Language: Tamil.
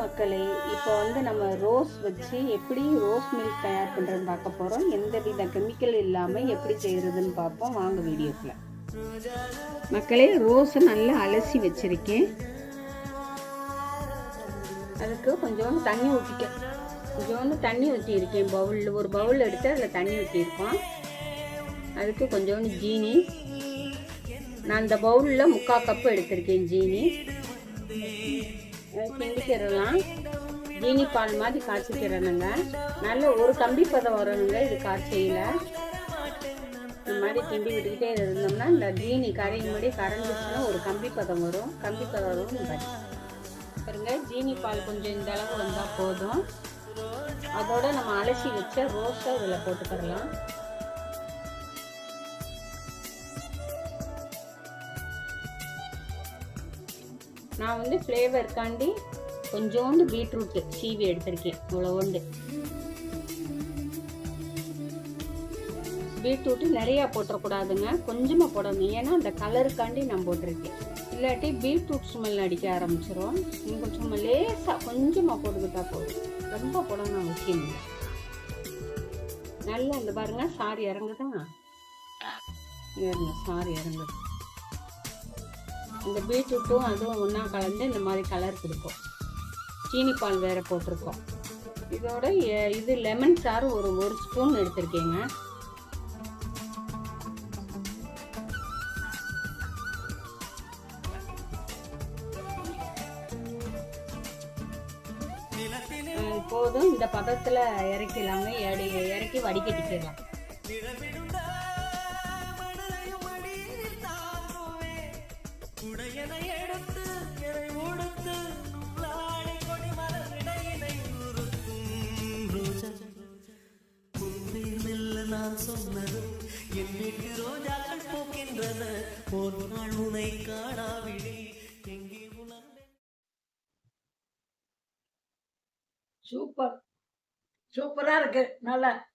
மக்களே இப்போ வந்து நம்ம ரோஸ் வச்சு எப்படி ரோஸ் மில்க் தயார் பண்ணுறதுன்னு பார்க்க போகிறோம் எந்த வித கெமிக்கல் இல்லாமல் எப்படி செய்கிறதுன்னு பார்ப்போம். வாங்க வீடியோக்குள்ள. மக்களே ரோஸை நல்லா அலசி வச்சுருக்கேன். அதுக்கு கொஞ்சோண்டு தண்ணி ஊற்றிக்க கொஞ்சோண்டு தண்ணி ஊற்றியிருக்கேன் பவுலில் ஒரு பவுல் எடுத்து அதில் தண்ணி ஊற்றியிருக்கோம் அதுக்கு கொஞ்சோண்டு ஜீனி. நான் அந்த பவுலில் முக்கால் கப்பு எடுத்திருக்கேன் ஜீனி. கிண்டிக்கிறலாம் ஜீனி பால் மாதிரி காய்ச்சிக்கிறேனுங்க நல்ல ஒரு கம்பி பதம் வரணுங்க இது காய்ச்சையில். இந்த மாதிரி கிண்டி விட்டுக்கிட்டே இருந்தோம்னா இந்த ஜீனி கரையும்படி கரைஞ்சிச்சுன்னா ஒரு கம்பி பதம் வரும். கம்பி பதம் வரும் பாருங்க ஜீனி பால் கொஞ்சம் இந்த அளவு வந்தால் போதும். அதோட நம்ம அலசி வச்ச ரோஸை இதில் போட்டுக்கிறலாம். நான் வந்து ஃப்ளேவருக்காண்டி கொஞ்சோண்டு பீட்ரூட்டு சீவி எடுத்திருக்கேன் இவ்வளோண்டு பீட்ரூட்டு நிறையா போட்டுறக்கூடாதுங்க கொஞ்சமாக போடணும். ஏன்னா அந்த கலருக்காண்டி நான் போட்டிருக்கேன். இல்லாட்டி பீட்ரூட் ஸ்மெல் அடிக்க ஆரம்பிச்சிடும் நீங்கள் கொஞ்சம் லேசாக கொஞ்சமாக போட்டுக்கிட்டா போதும். ரொம்ப போடணும் அவசியம் இல்லை. நல்லா இந்த பாருங்க சாரி இறங்குதா? இறங்க சாரி இறங்குது. இந்த பீட்ரூட்டும் அதுவும் ஒன்றா கலந்து இந்த மாதிரி கலர் கொடுக்கும் சீனி பால் வேறு போட்டிருக்கோம். இதோட இது லெமன் சாறு ஒரு ஒரு ஸ்பூன் எடுத்திருக்கேங்க. போதும் இந்த பதத்தில் இறக்கிடலாங்க. இறக்கி இறக்கி வடிகட்டிக்கலாம். நான் சொன்னது. என் வீட்டு ரோஜாக்கள் போக்கின்றன. ஒரு நாள் உனை காணாவிடே. எங்கே உணர்ந்தேன் சூப்பர் சூப்பரா இருக்கு. நல்லா.